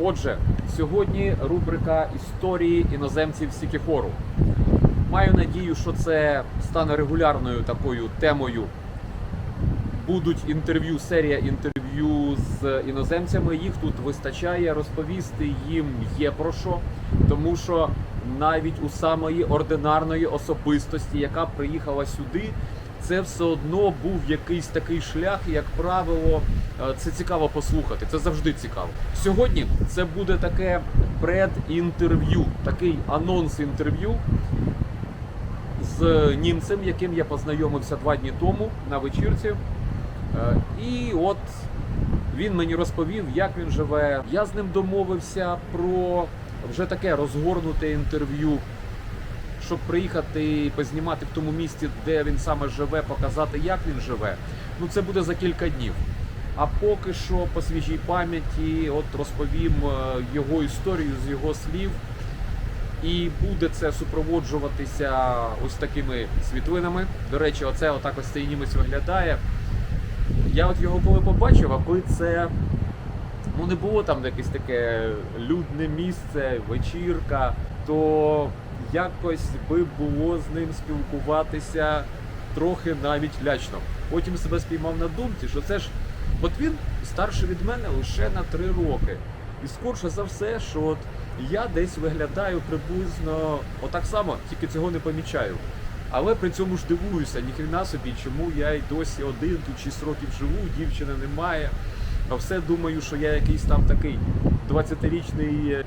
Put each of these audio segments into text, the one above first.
Отже, сьогодні рубрика історії іноземців Сікіфору. Маю надію, що це стане регулярною такою темою. Будуть інтерв'ю, серія інтерв'ю з іноземцями. Їх тут вистачає. Розповісти їм є про що, тому що навіть у самої ординарної особистості, яка приїхала сюди, це все одно був якийсь такий шлях, як правило, е, це цікаво послухати. Це завжди цікаво. Сьогодні це буде таке предінтерв'ю, такий анонс інтерв'ю з німцем, яким я познайомився два дні тому на вечірці. Е, І от він мені розповів, як він живе. Я з ним домовився про вже таке розгорнуте інтерв'ю, щоб приїхати і познімати в тому місці, де він саме живе, показати, як він живе. Ну це буде за кілька днів. А поки що по свіжій пам'яті, от розповім е, його історію з його слів. І буде це супроводжуватися ось такими світлинами. До речі, оце отак ось цей німець виглядає. Я от його коли побачив, аби це ну не було там якесь таке людне місце, вечірка, то якось би було з ним спілкуватися трохи навіть лячно. Потім себе спіймав на думці, що це ж от він старший від мене лише на три роки. І скорше за все, що от я десь виглядаю приблизно отак само, тільки цього не помічаю. Але при цьому ж дивуюся, ніхрена собі, чому я й досі один, тут 6 років живу, дівчини немає. А все думаю, що я якийсь там такий 20-річний е,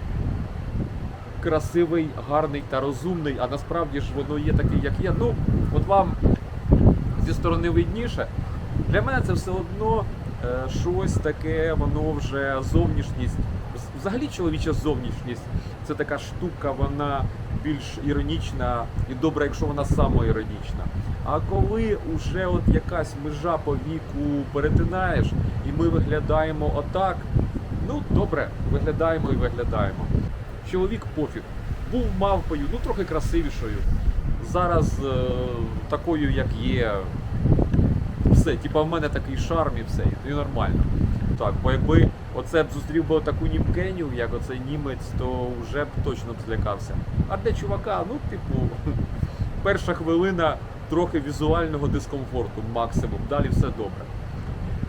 красивий, гарний та розумний, а насправді ж воно є такий, як є. Ну, от вам зі сторони видніше. Для мене це все одно е, щось таке, воно вже зовнішність. Взагалі чоловіча зовнішність це така штука, вона більш іронічна і добре, якщо вона самоіронічна. А коли уже от якась межа по віку перетинаєш, і ми виглядаємо отак, ну добре, виглядаємо і виглядаємо. Чоловік пофіг. Був мавпою, ну трохи красивішою. Зараз е, такою, як є, все, типа в мене такий шарм і все, і нормально. Так, бо якби оце б зустрів би таку німкеню, як оцей німець, то вже б точно б злякався. А для чувака, ну, типу, перша хвилина трохи візуального дискомфорту, максимум, далі все добре.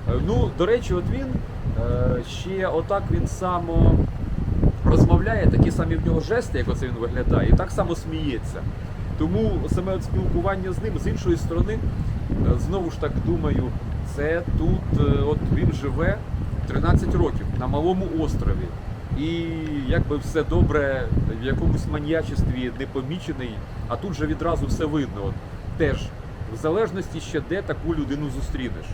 Е, Ну, до речі, от він е, ще отак він само розмовляє, такі самі в нього жести, як оце він виглядає, і так само сміється. Тому саме от спілкування з ним, з іншої сторони, е, знову ж так думаю, це тут е, от він живе 13 років на малому острові. І якби все добре, в якомусь маньячестві не помічений, а тут же відразу все видно. От, теж, в залежності ще де таку людину зустрінеш.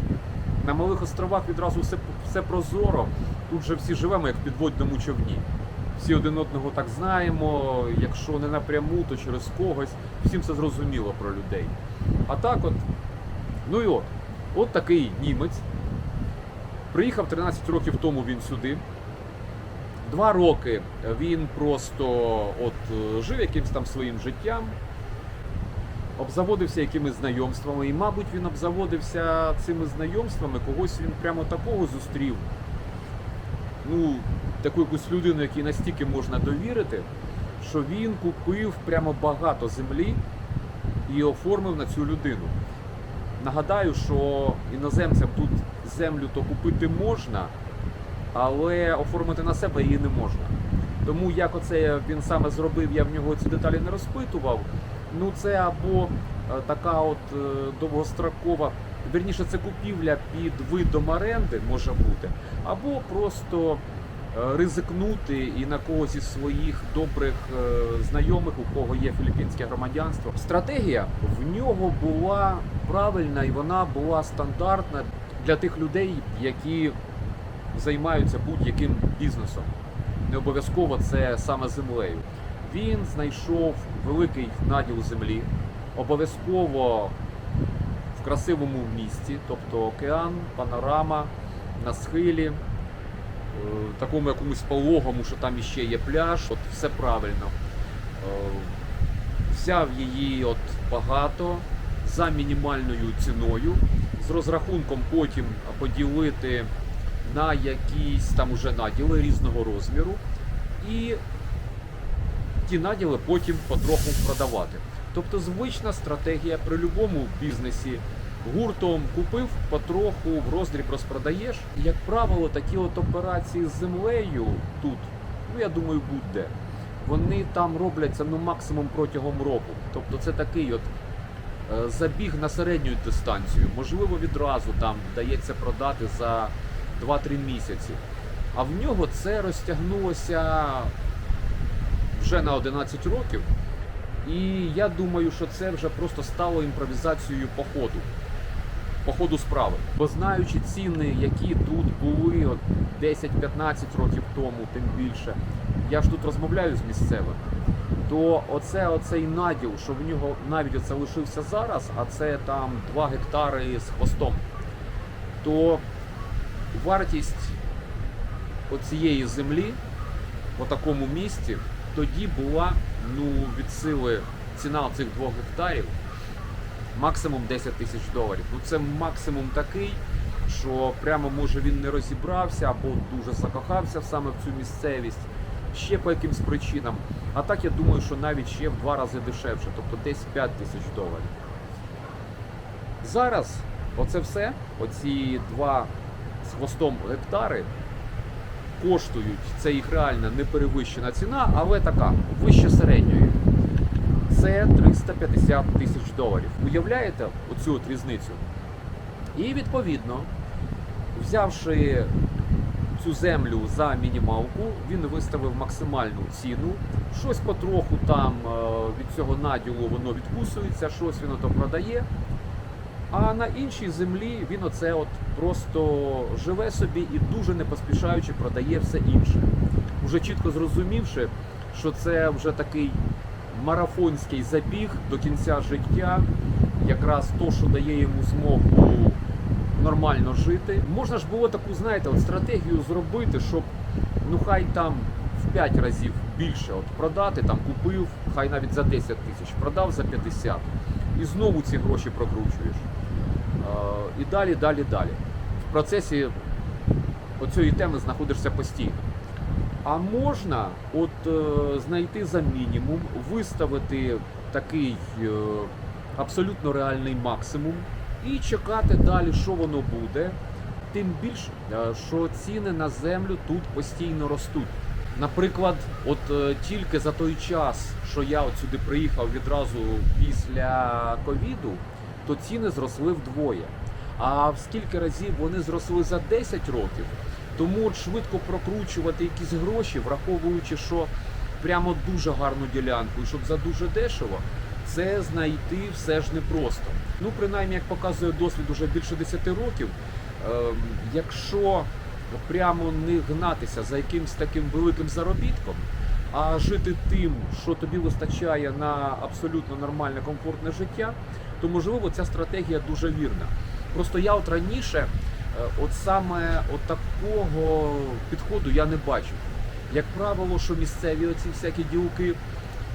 На малих островах відразу все, все прозоро, тут же всі живемо як в підводному човні. Всі один одного так знаємо, якщо не напряму, то через когось. Всім все зрозуміло про людей. А так от, ну і от, от такий німець. Приїхав 13 років тому він сюди. Два роки він просто от е, жив якимось там своїм життям, обзаводився якимись знайомствами, і, мабуть, він обзаводився цими знайомствами, когось він прямо такого зустрів. Ну, таку якусь людину, якій настільки можна довірити, що він купив прямо багато землі і оформив на цю людину. Нагадаю, що іноземцям тут землю то купити можна, але оформити на себе її не можна. Тому як оце він саме зробив, я в нього ці деталі не розпитував. Ну це або така от е, довгострокова, вірніше, це купівля під видом оренди може бути, або просто е, ризикнути і на когось із своїх добрих е, знайомих, у кого є філіппінське громадянство. Стратегія в нього була правильна і вона була стандартна для тих людей, які займаються будь-яким бізнесом. Не обов'язково це саме землею. Він знайшов великий наділ землі, обов'язково в красивому місті, тобто океан, панорама на схилі, е, такому якомусь пологому, що там іще є пляж, от все правильно. Е, Взяв її от багато за мінімальною ціною, з розрахунком потім поділити на якісь там уже наділи різного розміру, і ті наділи потім потроху продавати. Тобто звична стратегія при будь-якому бізнесі. Гуртом купив, потроху в роздріб розпродаєш. І, як правило, такі от операції з землею тут, ну я думаю, будь-де, вони там робляться ну максимум протягом року. Тобто це такий от е, забіг на середню дистанцію. Можливо, відразу там вдається продати за 2-3 місяці. А в нього це розтягнулося вже на 11 років. І я думаю, що це вже просто стало імпровізацією по ходу, по ходу справи. Бо знаючи ціни, які тут були от 10-15 років тому, тим більше, я ж тут розмовляю з місцевими, то оце оцей наділ, що в нього навіть оце лишився зараз, а це там 2 гектари з хвостом, то вартість оцієї землі по такому місці тоді була ну, від сили ціна цих двох гектарів максимум 10 тисяч доларів. Ну це максимум такий, що прямо може він не розібрався або дуже закохався саме в цю місцевість, ще по якимсь причинам. А так я думаю, що навіть ще в два рази дешевше, тобто десь 5 тисяч доларів. Зараз оце все, оці два з хвостом гектари, коштують, це їх реальна неперевищена ціна, але така вище середньої. Це 350 тисяч доларів. Уявляєте оцю от різницю? І відповідно, взявши цю землю за мінімалку, він виставив максимальну ціну. Щось потроху там е, від цього наділу воно відкусується, щось він ото продає. А на іншій землі він оце от просто живе собі і дуже не поспішаючи продає все інше. Уже чітко зрозумівши, що це вже такий марафонський забіг до кінця життя, якраз то, що дає йому змогу нормально жити. Можна ж було таку, знаєте, от стратегію зробити, щоб ну хай там в 5 разів більше от продати, там купив, хай навіть за 10 тисяч, продав за 50. І знову ці гроші прокручуєш. Е, І далі, далі, далі. В процесі оцієї теми знаходишся постійно. А можна от е, знайти за мінімум, виставити такий е, абсолютно реальний максимум і чекати далі, що воно буде. Тим більше, що ціни на землю тут постійно ростуть. Наприклад, от тільки за той час, що я от сюди приїхав відразу після ковіду, то ціни зросли вдвоє. А в скільки разів вони зросли за 10 років, тому швидко прокручувати якісь гроші, враховуючи, що прямо дуже гарну ділянку, і щоб за дуже дешево, це знайти все ж непросто. Ну, принаймні, як показує досвід уже більше 10 років, ем, якщо прямо не гнатися за якимсь таким великим заробітком, а жити тим, що тобі вистачає на абсолютно нормальне, комфортне життя, то можливо ця стратегія дуже вірна. Просто я от раніше, е, от саме от такого підходу я не бачив. Як правило, що місцеві оці всякі ділки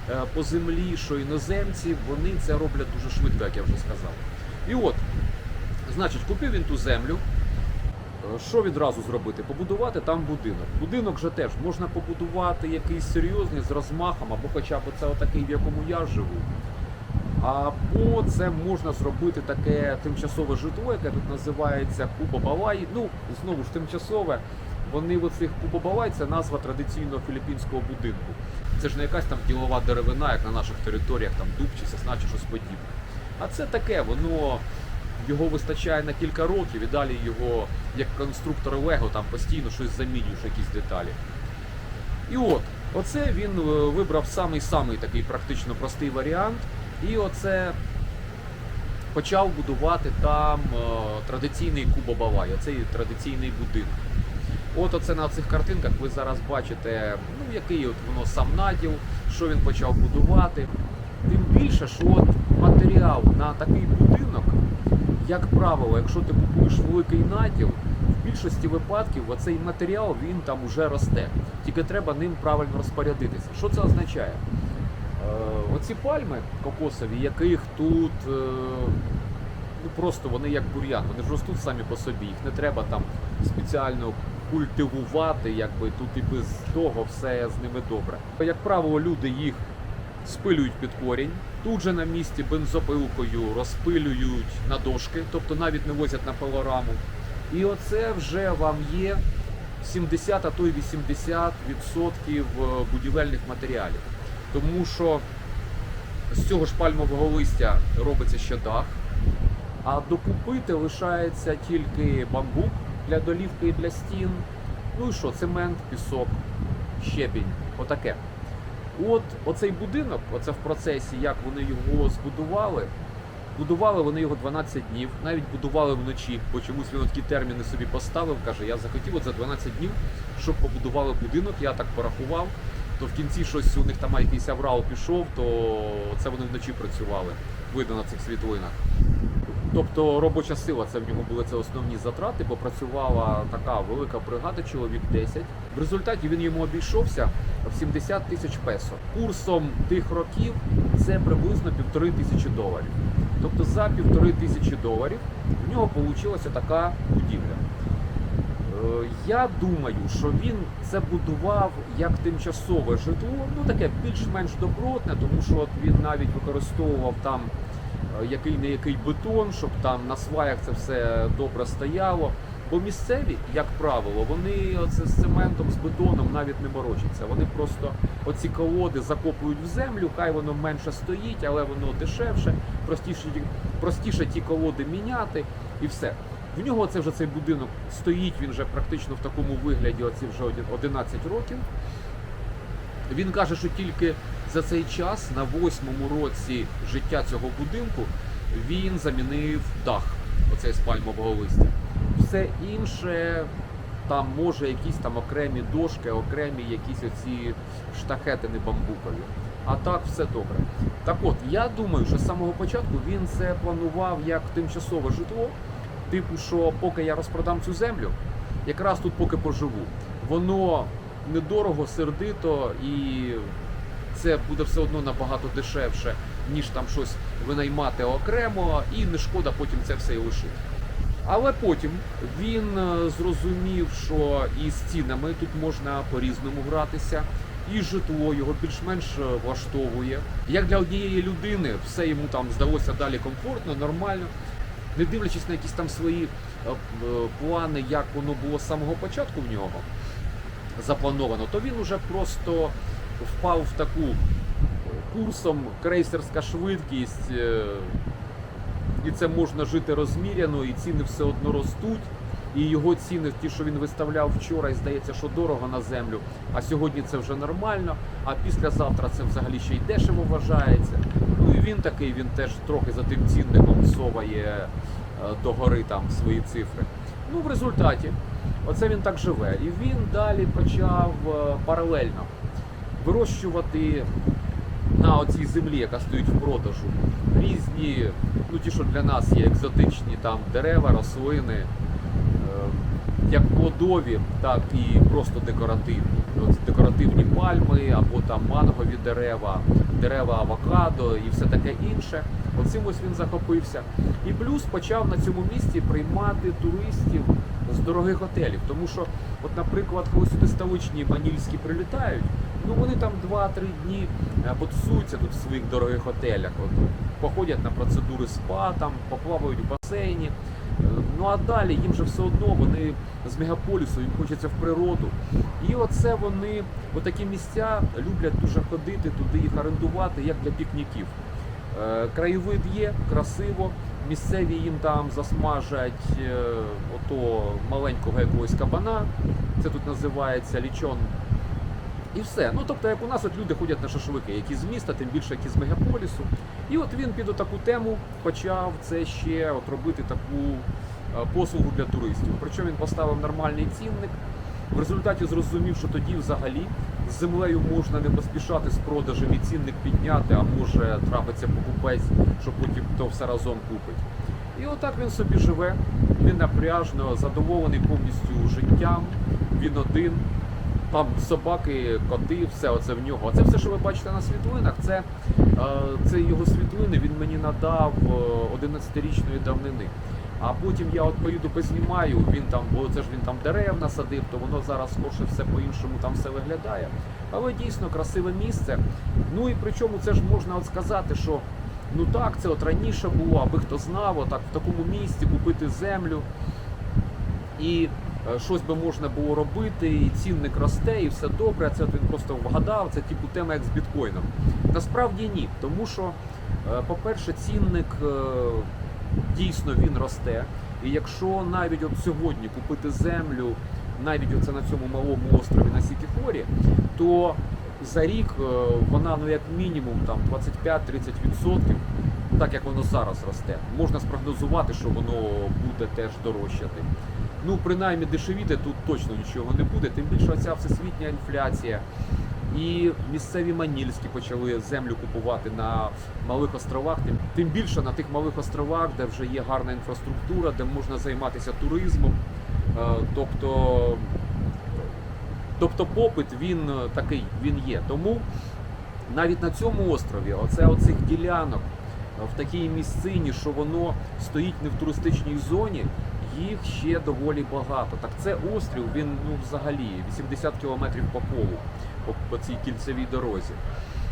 е, по землі, що іноземці, вони це роблять дуже швидко, як я вже сказав. І от, значить, купив він ту землю. Е, Що відразу зробити? Побудувати там будинок. Будинок же теж можна побудувати якийсь серйозний з розмахом, або хоча б це отакий, в якому я живу. Або це можна зробити таке тимчасове житло, яке тут називається Кубабалай. Ну, знову ж тимчасове. Вони в оцих Кубабалай це назва традиційного філіппінського будинку. Це ж не якась там ділова деревина, як на наших територіях, там дуб чи сосна чи щось подібне. А це таке, воно його вистачає на кілька років, і далі його, як конструктор Лего, там постійно щось замінюєш, якісь деталі. І от, оце він е, вибрав самий-самий такий практично простий варіант. І оце почав будувати там е, традиційний Кубо-Бавай, оцей традиційний будинок. От оце на цих картинках ви зараз бачите, ну який от воно сам наділ, що він почав будувати. Тим більше, що от матеріал на такий будинок, як правило, якщо ти купуєш великий наділ, в більшості випадків оцей матеріал він там уже росте. Тільки треба ним правильно розпорядитися. Що це означає? Е, оці пальми кокосові, яких тут е, ну просто вони як бур'ян, вони ж ростуть самі по собі, їх не треба там спеціально культивувати, якби тут і без того все з ними добре. Як правило, люди їх спилюють під корінь, тут же на місці бензопилкою розпилюють на дошки, тобто навіть не возять на пилораму. І оце вже вам є 70, а то й 80% е, будівельних матеріалів. Тому що з цього ж пальмового листя робиться ще дах, а докупити лишається тільки бамбук для долівки і для стін. Ну і що, цемент, пісок, щебінь, отаке. От оцей будинок, оце в процесі, як вони його збудували. Будували вони його 12 днів, навіть будували вночі, бо чомусь він такі терміни собі поставив. Каже, я захотів от за 12 днів, щоб побудували будинок. Я так порахував. То в кінці щось у них там якийсь аврал пішов, то це вони вночі працювали. Видно на цих світлинах. Тобто робоча сила, це в нього були це основні затрати, бо працювала така велика бригада, чоловік 10. В результаті він йому обійшовся в 70 тисяч песо. Курсом тих років це приблизно півтори тисячі доларів. Тобто за півтори тисячі доларів в нього вийшла така будівля. Е, Я думаю, що він це будував як тимчасове житло, ну таке більш-менш добротне, тому що от він навіть використовував там який не який бетон, щоб там на сваях це все добре стояло. Бо місцеві, як правило, вони оце з цементом, з бетоном навіть не морочаться. Вони просто оці колоди закопують в землю, хай воно менше стоїть, але воно дешевше, простіше, ті- простіше ті колоди міняти і все. В нього це вже цей будинок стоїть, він вже практично в такому вигляді, оці вже 11 років. Він каже, що тільки за цей час, на восьмому році життя цього будинку, він замінив дах, оцей з пальмового листя. Все інше, там може якісь там окремі дошки, окремі якісь оці штахетини бамбукові. А так все добре. Так от, я думаю, що з самого початку він це планував як тимчасове житло. Типу, що поки я розпродам цю землю, якраз тут поки поживу. Воно недорого, сердито і це буде все одно набагато дешевше, ніж там щось винаймати окремо, і не шкода потім це все і лишити. Але потім він е, зрозумів, що і з цінами тут можна по-різному гратися, і житло його більш-менш е, влаштовує. Як для однієї людини, все йому там здалося далі комфортно, нормально. Не дивлячись на якісь там свої е, плани, як воно було з самого початку в нього заплановано, то він уже просто впав в таку курсом крейсерська швидкість, е, і це можна жити розміряно, і ціни все одно ростуть. І його ціни, ті, що він виставляв вчора, і здається, що дорого на землю. А сьогодні це вже нормально. А післязавтра це взагалі ще й дешево вважається. Ну і він такий, він теж трохи за тим цінником соває е, догори там свої цифри. Ну, в результаті, оце він так живе. І він далі почав е, паралельно вирощувати на оцій землі, яка стоїть в продажу, різні, ну ті, що для нас є екзотичні там дерева, рослини, е, як плодові, так і просто декоративні. От декоративні пальми або там мангові дерева, дерева авокадо і все таке інше. Оцим ось він захопився. І плюс почав на цьому місці приймати туристів з дорогих готелів. Тому що, от, наприклад, коли сюди столичні манільські прилітають, ну вони там 2-3 дні е, потусуються тут в своїх дорогих готелях. От, походять на процедури спа, там, поплавають в басейні. Е, Ну а далі їм же все одно вони з мегаполісу, їм хочеться в природу. І оце вони, отакі місця люблять дуже ходити, туди їх орендувати, як для пікніків. Е, Краєвид є, красиво. Місцеві їм там засмажать е, ото маленького якогось кабана. Це тут називається лічон. І все. Ну тобто, як у нас от люди ходять на шашлики, які з міста, тим більше які з мегаполісу. І от він під таку тему почав це ще от робити таку е, послугу для туристів. Причому він поставив нормальний цінник. В результаті зрозумів, що тоді взагалі з землею можна не поспішати з продажем і цінник підняти, а може трапиться покупець, що потім то все разом купить. І отак він собі живе, ненапряжно, задоволений повністю життям. Він один. Там собаки, коти, все оце в нього. Це все, що ви бачите на світлинах, це, е, це його світлини він мені надав е, 11-річної давнини. А потім я от поїду познімаю, він там, бо це ж він там дерев насадив, то воно зараз скорше все по-іншому там все виглядає. Але дійсно красиве місце. Ну і причому це ж можна от сказати, що ну так, це от раніше було, аби хто знав, отак в такому місці купити землю. І е, щось би можна було робити, і цінник росте, і все добре. Це він просто вгадав. Це типу тема як з біткоїном. Насправді ні, тому що, е, по-перше, цінник е, дійсно він росте. І якщо навіть от сьогодні купити землю, навіть оце на цьому малому острові на Сікіфорі, то за рік е, вона ну як мінімум там 25-30%, так як воно зараз росте, можна спрогнозувати, що воно буде теж дорожчати. Ну, принаймні дешевіти тут точно нічого не буде, тим більше оця всесвітня інфляція. І місцеві манільські почали землю купувати на малих островах. Тим, тим більше на тих малих островах, де вже є гарна інфраструктура, де можна займатися туризмом. Е, Тобто, тобто попит він е, такий, він є. Тому навіть на цьому острові, оце оцих ділянок е, в такій місцині, що воно стоїть не в туристичній зоні, їх ще доволі багато. Так це острів, він ну взагалі 80 кілометрів по колу по, по цій кільцевій дорозі.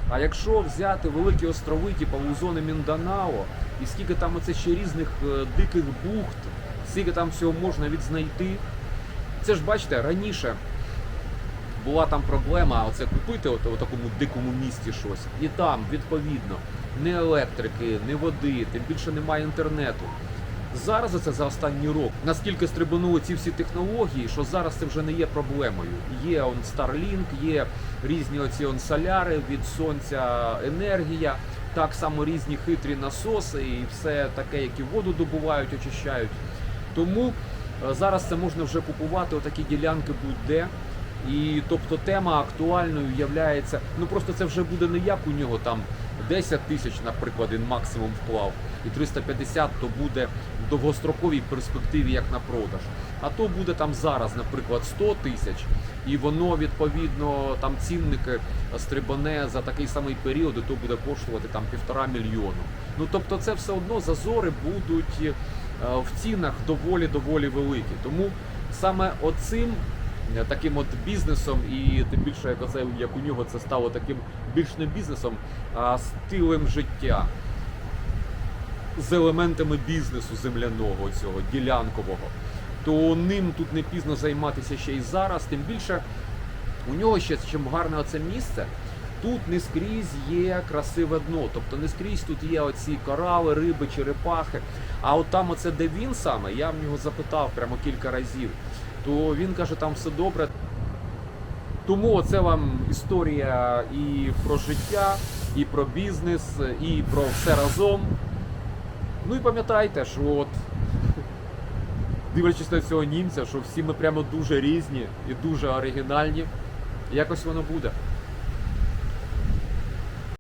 А якщо взяти великі острови, типу Лузони Мінданао, і скільки там оце ще різних е, диких бухт, скільки там всього можна відзнайти. Це ж бачите, раніше була там проблема оце купити от, у такому дикому місті щось. І там, відповідно, ні електрики, ні води, тим більше немає інтернету. Зараз це за останній рок. Наскільки стрибанули ці всі технології, що зараз це вже не є проблемою. Є он Starlink, є різні оці он соляри від сонця енергія, так само різні хитрі насоси і все таке, які воду добувають, очищають. Тому е, зараз це можна вже купувати отакі ділянки будь-де. І тобто тема актуальною являється. Ну просто це вже буде не як у нього там 10 тисяч, наприклад, він максимум вклав, і 350 то буде в довгостроковій перспективі як на продаж. А то буде там зараз, наприклад, 100 тисяч, і воно відповідно там цінники стрибане за такий самий період, і то буде коштувати там півтора мільйону. Ну тобто, це все одно зазори будуть е, в цінах доволі доволі великі. Тому саме оцим таким от бізнесом, і тим більше, як оце як у нього це стало таким більш не бізнесом, а стилем життя з елементами бізнесу земляного цього ділянкового, то ним тут не пізно займатися ще й зараз. Тим більше у нього ще чим гарне оце місце. Тут не скрізь є красиве дно, тобто не скрізь тут є оці корали, риби, черепахи. А от там, оце де він саме, я в нього запитав прямо кілька разів, то він каже, там все добре. Тому це вам історія і про життя, і про бізнес, і про все разом. Ну і пам'ятайте, що от дивлячись на цього німця, що всі ми прямо дуже різні і дуже оригінальні. Якось воно буде.